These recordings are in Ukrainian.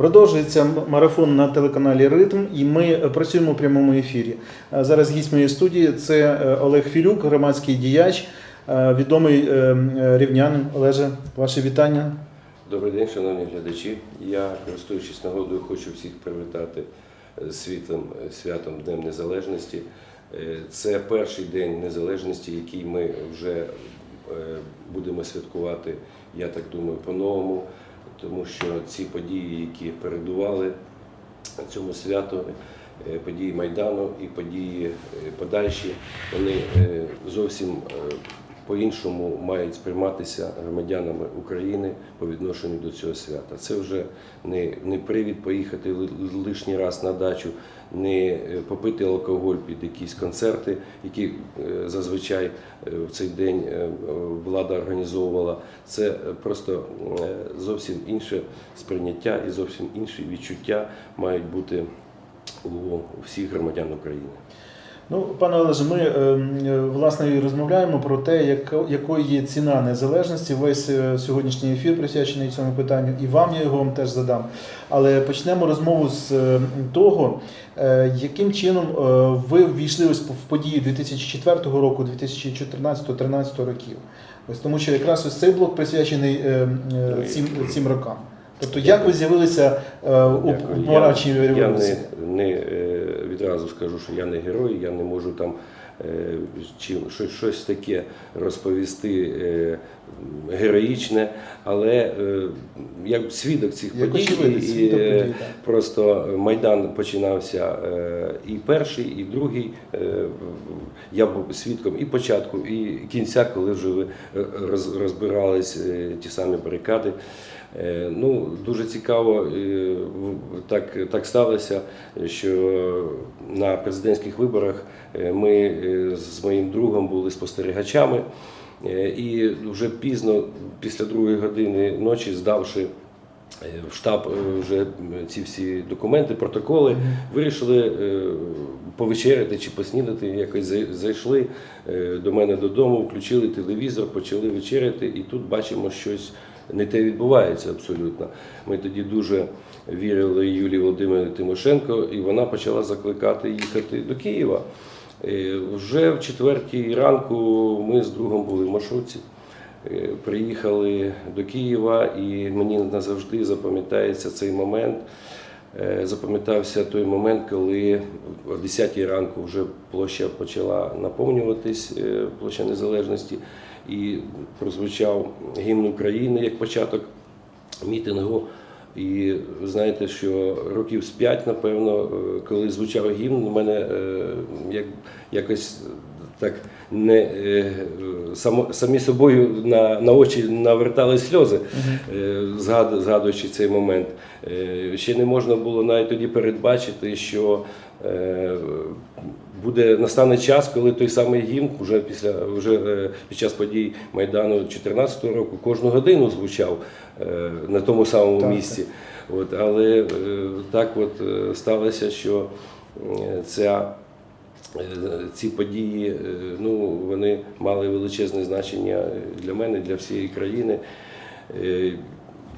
Продовжується марафон на телеканалі Ритм, і ми е, працюємо у прямому ефірі. Е, Зараз гість моєї студії це е, Олег Філюк, громадський діяч, відомий рівнянин. Олеже, ваше вітання. Добрий день, шановні глядачі. Я, користуючись нагодою, хочу всіх привітати світлим святом Днем Незалежності. Це перший день незалежності, який ми вже будемо святкувати, я так думаю, по-новому, тому що ці події, які передували цьому святу, е, події Майдану і події е, подальші, вони е, зовсім по-іншому мають сприйматися громадянами України по відношенню до цього свята. Це вже не, не привід поїхати лишній раз на дачу, не е, попити алкоголь під якісь концерти, які е, зазвичай е, в цей день влада організовувала. Це просто зовсім інше сприйняття і зовсім інші відчуття мають бути у всіх громадян України. Ну, пане Олеже, ми е, е, власне і розмовляємо про те, якою є ціна незалежності. Весь е, сьогоднішній ефір присвячений цьому питанню, і вам я його вам теж задам. Але почнемо розмову з е, того, яким чином ви ввійшли ось в події 2004 року, 2014-2013 років. Ось тому, що якраз ось цей блок присвячений е, е, цим, цим рокам. Тобто, як ви з'явилися е, у. Я- революції? Я не, не е, відразу скажу, що я не герой, я не можу там е, чим щось, щось таке розповісти героїчне, але як свідок цих Як подій, і, свідок подій, просто Майдан починався і перший, і другий. Я був свідком і початку, і кінця, коли вже розбирались ті самі барикади. Е, Ну, дуже цікаво, е, так, так сталося, що на президентських виборах е, ми з моїм другом були спостерігачами. І вже пізно, після другої години ночі, здавши в штаб вже ці всі документи, протоколи, вирішили повечеряти чи поснідати. Якось зайшли до мене додому, включили телевізор, почали вечеряти, і тут бачимо щось. Не те відбувається абсолютно. Ми тоді дуже вірили Юлії Володимирівні Тимошенко, і вона почала закликати їхати до Києва. Е, Вже в четвертій ранку ми з другом були в маршрутці. Е, Приїхали до Києва, і мені назавжди запам'ятається цей момент. Е, Запам'ятався той момент, коли о 10 ранку вже площа почала наповнюватись, площа Незалежності, і прозвучав гімн України як початок мітингу. І знаєте, що років з п'ять, напевно, е, коли звучав гімн, у мене е, як, якось так не е, само, самі собою на, на очі навертали сльози, згад- згадуючи цей момент. Ще не можна було навіть тоді передбачити, що буде настане час, коли той самий гімн вже після вже е, під час подій Майдану 2014 року кожну годину звучав е, на тому самому Так, місці. От, але е, так от сталося, що ця ці події ну, вони мали величезне значення для мене, для всієї країни.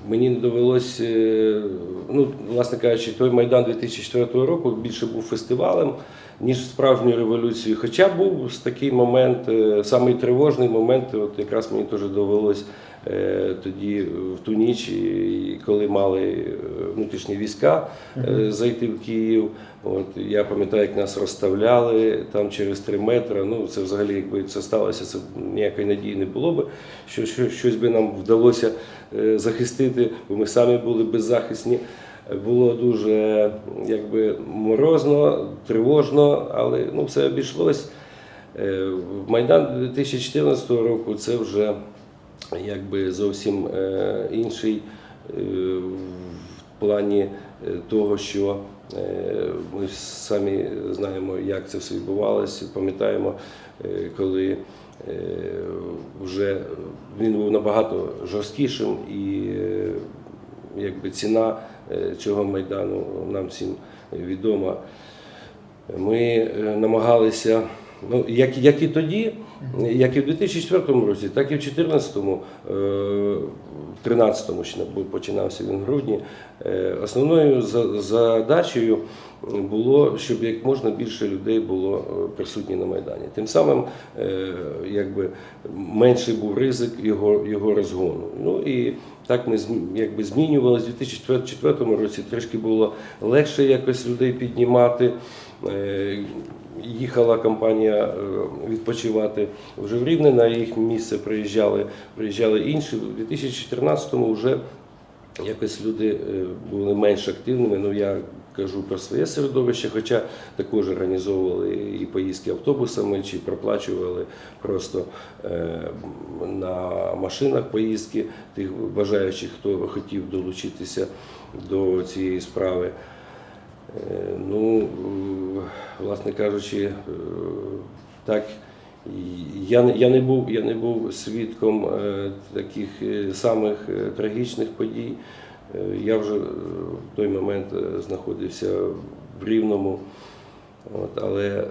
Мені не довелось, е, ну, власне кажучи, той Майдан 2004 року більше був фестивалем, ніж справжньою революцією. Хоча був такий момент, е, самий тривожний момент, от якраз мені теж довелось е, тоді в ту ніч, коли мали е, внутрішні війська е, зайти в Київ. От я пам'ятаю, як нас розставляли там через три метри. Ну це взагалі, якби це сталося, це ніякої надії не було би, що, що щось би нам вдалося е, захистити, бо ми самі були беззахисні. Було дуже якби морозно, тривожно, але ну все обійшлось. Е, Майдан 2014 року це вже якби зовсім е, інший е, в плані е, того, що ми самі знаємо, як це все відбувалося. Пам'ятаємо, коли вже він був набагато жорсткішим і якби ціна цього майдану нам всім відома. Ми намагалися Ну, як, як і тоді, як і в 2004 році, так і в 2014, е, в 13 починався він в грудні. е, Основною за- задачею було, щоб як можна більше людей було е, присутні на Майдані. Тим самим е, якби, менший був ризик його, його розгону. Ну і так ми якби, змінювалися. У 2004 році трішки було легше якось людей піднімати. Е, Їхала компанія е, відпочивати вже в Рівне, на їх місце приїжджали, приїжджали інші. У 2014-му вже якось люди е, були менш активними. Ну я кажу про своє середовище, хоча також організовували і поїздки автобусами, чи проплачували просто на машинах поїздки тих бажаючих, хто хотів долучитися до цієї справи. Е, Ну, е, власне кажучи, е, так. Я, я, не був, я не був свідком таких самих трагічних подій. Я вже в той момент знаходився в Рівному, от, але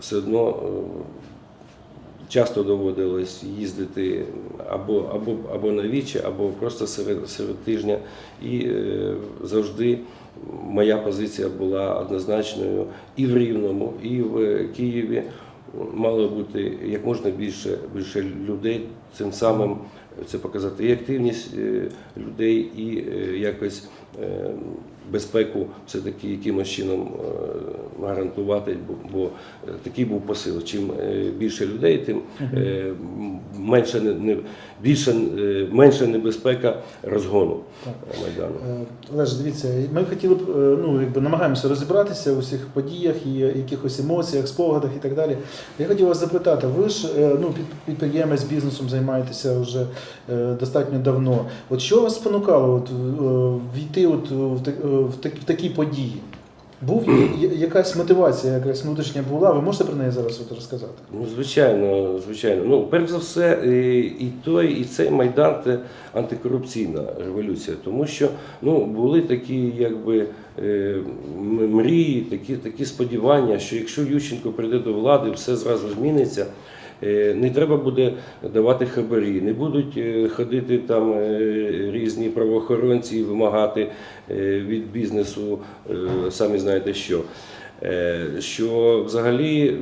все одно часто доводилось їздити або, або, або на вічі, або просто серед, серед тижня. І завжди моя позиція була однозначною і в Рівному, і в Києві. Мало бути як можна більше, більше людей, цим самим це показати і активність е, людей, і е, якось е, безпеку все-таки якимось чином е, гарантувати, бо, е, такий був посил. Чим е, більше людей, тим менше, не, більше, е, менша небезпека розгону. Майдану. Олеж, дивіться, ми хотіли б, ну, якби намагаємося розібратися у всіх подіях і якихось емоціях, спогадах і так далі. Я хотів вас запитати, ви ж ну, під- підприємець бізнесом займаєтеся вже достатньо давно. От що вас спонукало от, війти от в, в, так- в такі події? Був якась мотивація, якась внутрішня була? Ви можете про неї зараз от розказати? Ну, звичайно, звичайно. Ну, перш за все, і, і той, і цей майдан це антикорупційна революція, тому що ну, були такі, якби. е, Мрії, такі, такі сподівання, що якщо Ющенко прийде до влади, все зразу зміниться. Е, Не треба буде давати хабарі, не будуть е, ходити там е, різні правоохоронці і вимагати від бізнесу, самі знаєте що. Що взагалі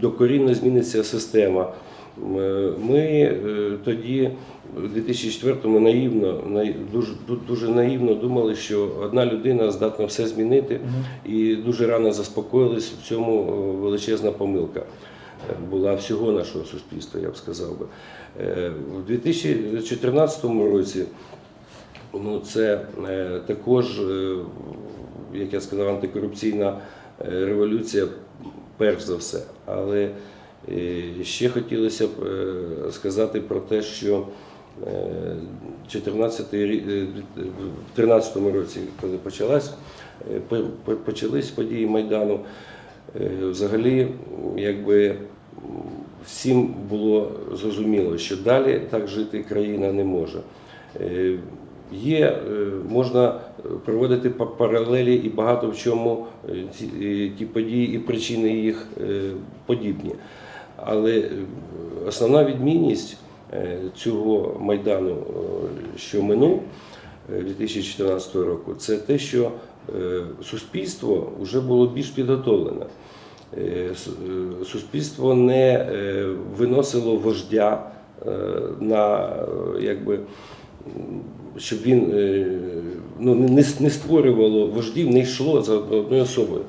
докорінно зміниться система. Ми тоді, в 2004-му, наївно, дуже, дуже наївно думали, що одна людина здатна все змінити, і дуже рано заспокоїлись. В цьому величезна помилка була всього нашого суспільства, я б сказав би. Е, В 2014 році ну, це е, також, е, як я сказав, антикорупційна революція, перш за все. Але ще хотілося б сказати про те, що е, 14 е, в 13 році, коли почалась, по- по- почались події Майдану, взагалі, якби всім було зрозуміло, що далі так жити країна не може. Е, Є, е, можна проводити паралелі і багато в чому е, е, ті події і причини їх е, подібні. Але е, основна відмінність е, цього майдану, е, що минув е, 2014 року, це те, що е, суспільство вже було більш підготовлене. Е, е, Суспільство не е, виносило вождя на якби. Щоб він ну, не, не створювало вождів, не йшло за одною особою.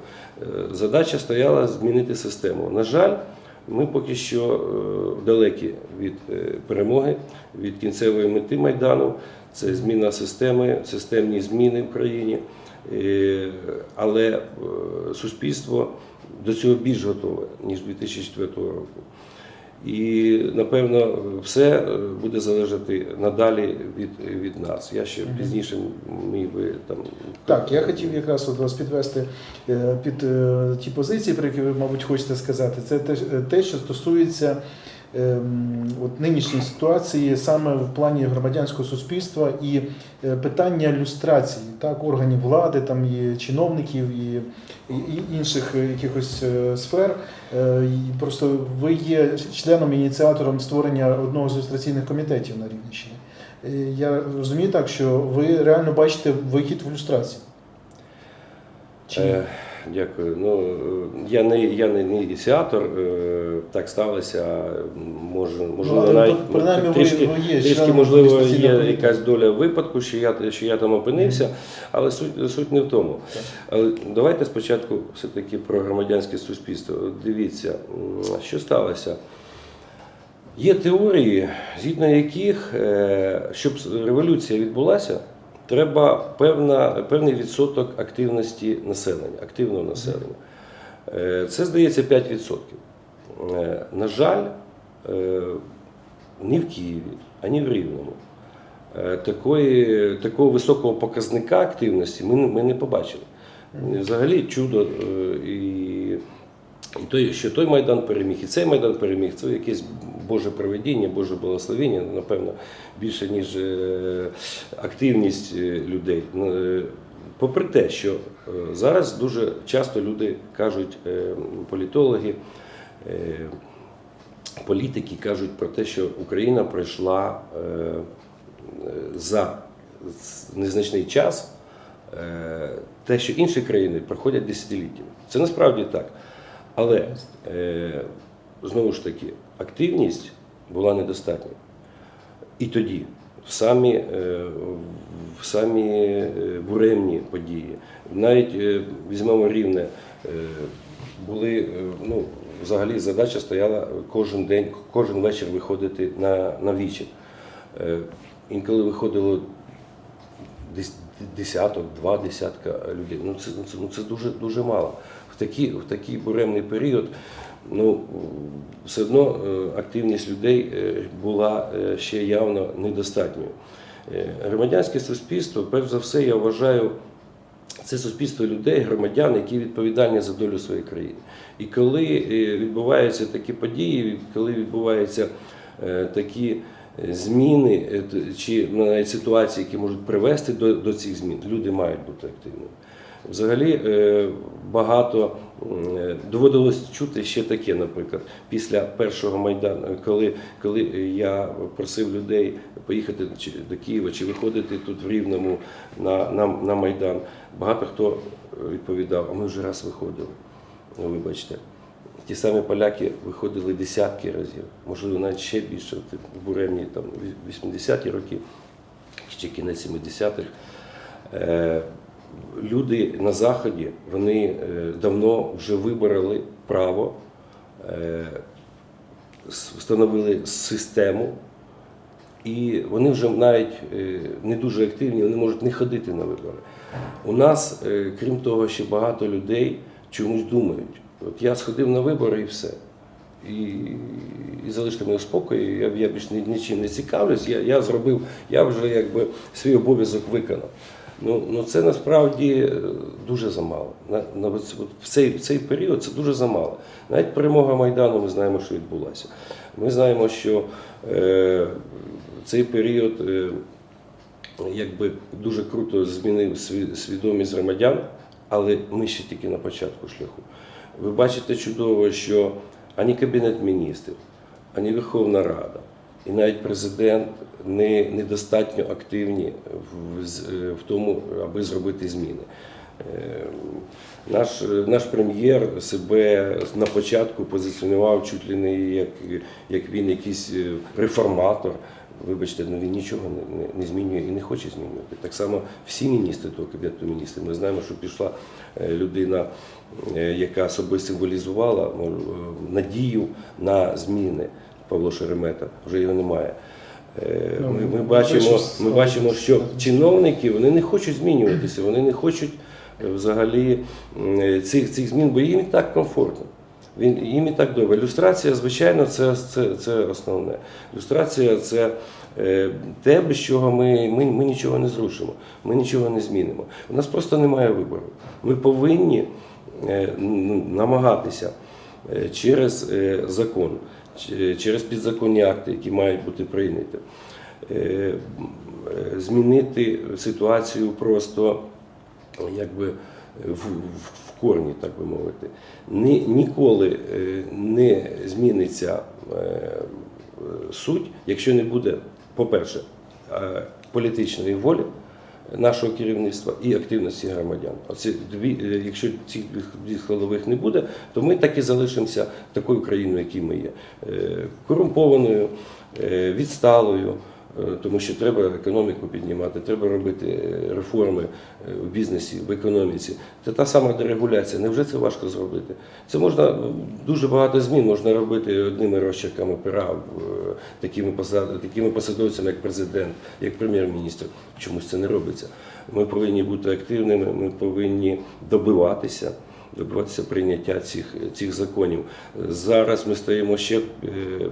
Задача стояла змінити систему. На жаль, ми поки що далекі від перемоги, від кінцевої мети Майдану. Це зміна системи, системні зміни в країні. Але суспільство до цього більш готове, ніж 2004 року. І напевно все е, буде залежати надалі від, від нас. Я ще пізніше міг би там Так, я хотів якраз от вас підвести е, під е, ті позиції, про які ви, мабуть, хочете сказати. Це те, те, що стосується от нинішньої ситуації саме в плані громадянського суспільства і е, питання люстрації так, органів влади, там і чиновників і, і, інших е, якихось е, сфер. Просто ви є членом ініціатором створення одного з люстраційних комітетів на Рівненщині. Я розумію так, що ви реально бачите вихід в люстрацію. Чи Дякую. Ну е, я не я не не ініціатор. е, Так сталося. Може, можливо, але навіть принаймні, трішки, ви є трішки можливо є якась доля випадку, що я що я там опинився, але суть суть не в тому. Але давайте спочатку все-таки про громадянське суспільство. Дивіться, що сталося. Є теорії, згідно яких, е, щоб революція відбулася, треба певна, певний відсоток активності населення, активного населення. Е, Це здається 5%. Е, На жаль, е, ні в Києві, ані в Рівному. Такої, такого високого показника активності ми, ми не побачили. Взагалі чудо і, і той, що той Майдан переміг, і цей Майдан переміг, це якесь Боже проведіння, Боже благословення, напевно, більше, ніж е, активність е, людей. Е, Попри те, що зараз дуже часто люди кажуть, політологи, політики кажуть про те, що Україна пройшла за незначний час те, що інші країни проходять десятиліттями. Це насправді так. Але е, знову ж таки, активність була недостатньою. І тоді, в самі, е, в самі е, буремні події, навіть візьмемо рівне, були, ну, взагалі задача стояла кожен день, кожен вечір виходити на, на вічі. Інколи виходило десь десяток, два десятка людей. Ну це, ну, це, ну, це дуже, дуже мало. В в такий буремний період ну, все одно е, активність людей е, була е, ще явно недостатньою. Громадянське суспільство, перш за все, я вважаю, це суспільство людей, громадян, які відповідальні за долю своєї країни. І коли відбуваються такі події, коли відбуваються такі зміни чи навіть ситуації, які можуть привести до, до цих змін, люди мають бути активними. Взагалі багато е, доводилось чути ще таке, наприклад, після першого майдану, коли, коли я просив людей поїхати до Києва чи виходити тут в Рівному на, на, на Майдан, багато хто відповідав, а ми вже раз виходили. Ну, вибачте. Ті самі поляки виходили десятки разів, можливо, навіть ще більше в буремні там 80-ті роки, ще кінець 70-х. Люди на Заході вони е, давно вже вибороли право, е, встановили систему, і вони вже навіть е, не дуже активні, вони можуть не ходити на вибори. У нас, крім того, ще багато людей чомусь думають. От я сходив на вибори і все. І, і залиште мене в спокої, я, я більш нічим не цікавлюсь, я, я зробив, я вже якби свій обов'язок виконав. Ну, ну це насправді е, дуже замало. На, на, в, цей, в цей період це дуже замало. Навіть перемога Майдану ми знаємо, що відбулася. Ми знаємо, що е, цей період е, якби дуже круто змінив сві- свідомість громадян, але ми ще тільки на початку шляху. Ви бачите чудово, що ані Кабінет міністрів, ані Верховна Рада, і навіть президент не недостатньо активні в, е, в тому, аби зробити зміни. Е, Наш, наш прем'єр себе на початку позиціонував чуть ли не як, як він якийсь е, реформатор. Вибачте, ну він нічого не, не, змінює і не хоче змінювати. Так само всі міністри того кабінету міністрів. Ми знаємо, що пішла людина, яка собою символізувала надію на зміни. Павло Шеремета, вже його немає. Е, Ну, Ми, ми, ну, бачимо, ми бачимо, що чиновники вони не хочуть змінюватися, вони не хочуть е, взагалі цих, цих змін, бо їм і так комфортно. Він, їм і так добре. Люстрація, звичайно, це, це, це основне. Люстрація це е, те, без чого ми, ми, ми нічого не зрушимо, ми нічого не змінимо. У нас просто немає вибору. Ми повинні е, намагатися е, через е, закон, через підзаконні акти, які мають бути прийняті. Е, е, Змінити ситуацію просто якби в, в, корні, так би мовити. Ні, ніколи е, не зміниться суть, якщо не буде, по-перше, політичної волі нашого керівництва і активності громадян. Оці дві, е, якщо цих дві складових не буде, то ми так і залишимося такою країною, якою ми є. Е, Корумпованою, е, відсталою. Е, Тому що треба економіку піднімати, треба робити е, реформи е, в бізнесі, в економіці. Це та сама дерегуляція. Невже це важко зробити? Це можна дуже багато змін можна робити одними розчерками пера, такими такими посадовцями, як президент, як прем'єр-міністр. Чомусь це не робиться. Ми повинні бути активними, ми повинні добиватися. Добиватися прийняття цих, цих законів. Зараз ми стоїмо ще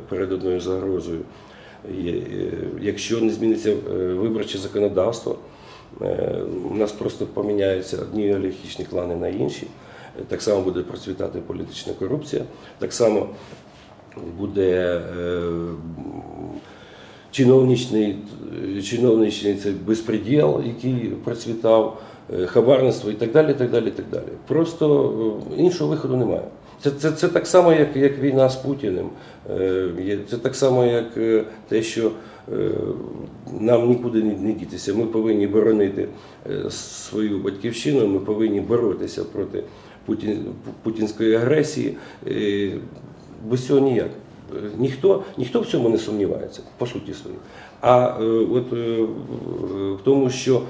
перед одною загрозою. Е, Якщо не зміниться е, виборче законодавство, е, у нас просто поміняються одні олігархічні клани на інші. Так само буде процвітати політична корупція, так само буде чиновничний, чиновничний цей безпреділ, який процвітав, хабарництво і так далі. так далі, так далі. Просто іншого виходу немає. Це, це, це так само, як, як війна з Путіним. Е, Це так само, як е, те, що е, нам нікуди не, дітися. Ми повинні боронити свою батьківщину, ми повинні боротися проти путін, путінської агресії. Без цього ніяк. Ніхто, ніхто в цьому не сумнівається, по суті своїй. А от в тому, що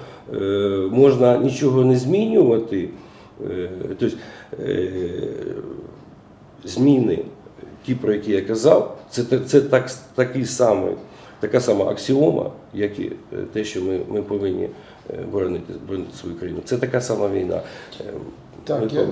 можна нічого не змінювати, тобто зміни, ті, про які я казав, це, це так, такий самий, така сама аксіома, як і е, те, що ми, ми повинні е, боронити, боронити свою країну. Це така сама війна. Е, Так, я,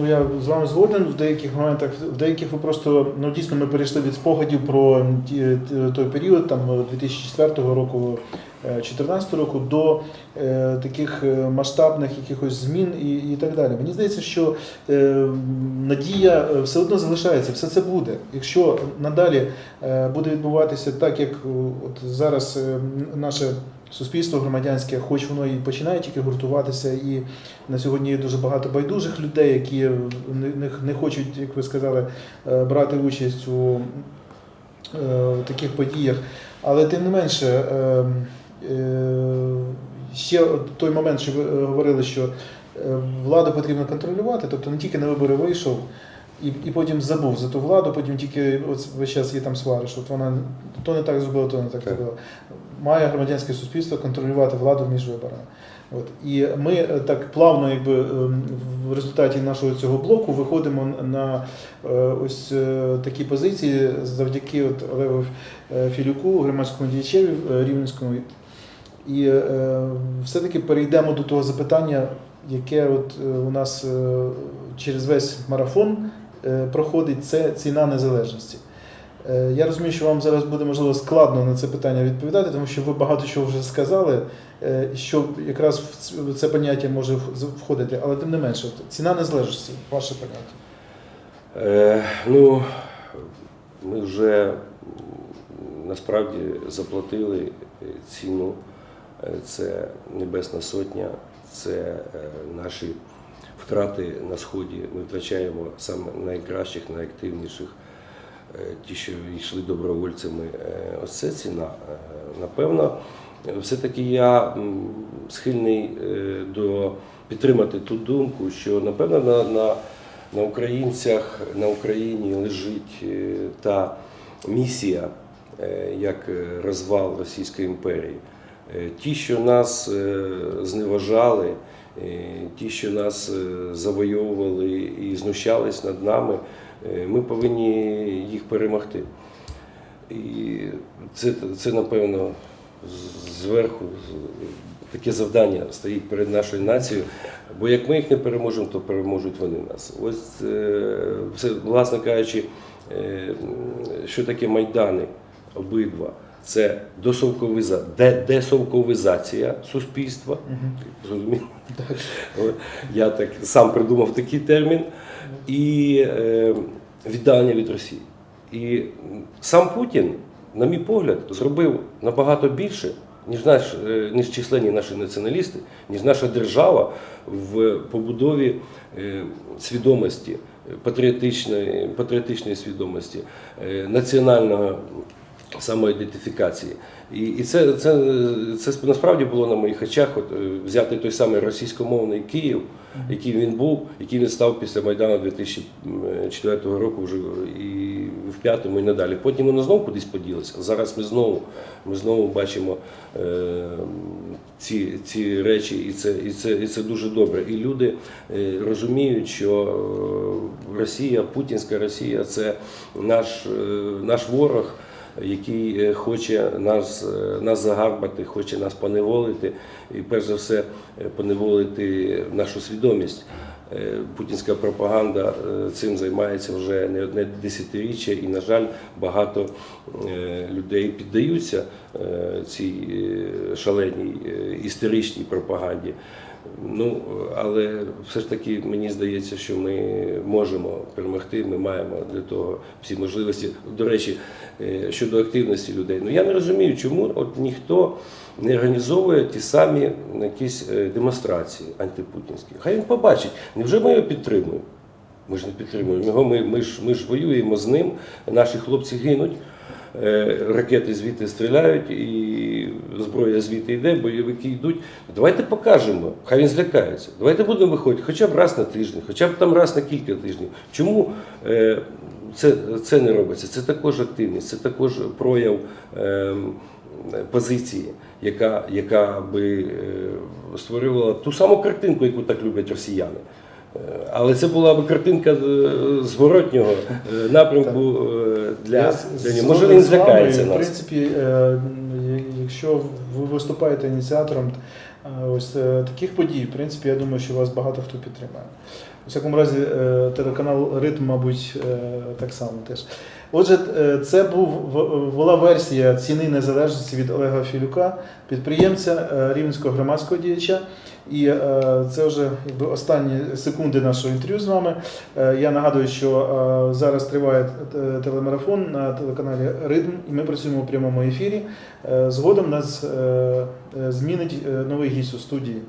ну, я з вами згоден в деяких моментах. В деяких ви просто ну дійсно ми перейшли від спогадів про ті- той період, там 2004 року, 2014 року, до е, таких е, масштабних якихось змін і, і так далі. Мені здається, що е, надія все одно залишається, все це буде. Якщо надалі буде відбуватися так, як от зараз наше суспільство громадянське, хоч воно і починає тільки гуртуватися, і на сьогодні є дуже багато байдужих людей, які не, не, хочуть, як ви сказали, брати участь у таких подіях. Але тим не менше, е, е, ще от той момент, що ви е, говорили, що е, владу потрібно контролювати, тобто не тільки на вибори вийшов. І, і потім забув за ту владу, потім тільки от весь час є там свариш. От вона то не так зробила, то не так зробила. Має громадянське суспільство контролювати владу між виборами. От. І ми е, так плавно, якби ем, в результаті нашого цього блоку виходимо на е, ось е, такі позиції завдяки от Олегу е, Філюку, громадському діячеві е, Рівненському. І е, все-таки перейдемо до того запитання, яке от е, у нас е, через весь марафон е, проходить, це ціна незалежності. Е, Я розумію, що вам зараз буде можливо складно на це питання відповідати, тому що ви багато чого вже сказали, е, що якраз в це поняття може входити, але тим не менше, от ціна незалежності, ваше поняття. Е, ну, ми вже насправді заплатили е, ціну. Е, Це Небесна Сотня, це е, наші втрати на Сході. Ми втрачаємо саме найкращих, найактивніших, е, ті, що йшли добровольцями. Ось це ціна. Напевно, все-таки я схильний до підтримати ту думку, що напевно на, на на українцях, на Україні лежить та місія, як розвал Російської імперії. Е, Ті, що нас е, зневажали, е, ті, що нас завойовували і знущались над нами, ми повинні їх перемогти. І це, це напевно, зверху таке завдання стоїть перед нашою нацією. Бо як ми їх не переможемо, то переможуть вони нас. Ось це, власне кажучи, що таке майдани обидва. Це десовковизація суспільства. Зрозуміло? Я так сам придумав такий термін. І е, віддалення від Росії. І сам Путін, на мій погляд, зробив набагато більше, ніж, наш, е, ніж численні наші націоналісти, ніж наша держава в побудові е, свідомості, патріотичної, патріотичної свідомості, національного самоідентифікації. І, і це, це, це насправді було на моїх очах от, е, взяти той самий російськомовний Київ, який він був, який він став після Майдану 2004 року вже і в п'ятому і надалі. Потім воно знову кудись поділося. Зараз ми знову, ми знову бачимо е, ці, ці речі, і це, і, це, і це дуже добре. І люди е, розуміють, що е, Росія, Путінська Росія це наш, е, наш ворог який е, хоче нас, е, нас загарбати, хоче нас поневолити, і перш за все е, поневолити нашу свідомість. Путінська пропаганда цим займається вже не одне десятиріччя, і, на жаль, багато людей піддаються цій шаленій історичній пропаганді. Ну, але все ж таки мені здається, що ми можемо перемогти, ми маємо для того всі можливості. До речі, е, щодо активності людей. Ну я не розумію, чому от ніхто не організовує ті самі якісь е, демонстрації антипутінські. Хай він побачить, невже ми його підтримуємо? Ми ж не підтримуємо його, ми, ми, ж, ми ж воюємо з ним, наші хлопці гинуть. Е, Ракети звідти стріляють, і зброя звідти йде, бойовики йдуть. Давайте покажемо, хай він злякається. Давайте будемо виходити хоча б раз на тиждень, хоча б там раз на кілька тижнів. Чому е, це, це не робиться? Це також активність, це також прояв е, позиції, яка, яка би е, створювала ту саму картинку, яку так люблять росіяни. Е, Але це була б картинка е, зворотнього е, напрямку для, нього. Може він злякається В принципі, якщо ви виступаєте ініціатором ось таких подій, в принципі, я думаю, що вас багато хто підтримає. У всякому разі, телеканал Ритм, мабуть, так само теж. Отже, це був була версія ціни незалежності від Олега Філюка, підприємця рівненського громадського діяча. І е, це вже якби останні секунди нашого інтерв'ю з вами. Е, Я нагадую, що е, зараз триває телемарафон на телеканалі Ритм, і ми працюємо у прямому ефірі. Згодом нас змінить новий гість у студії.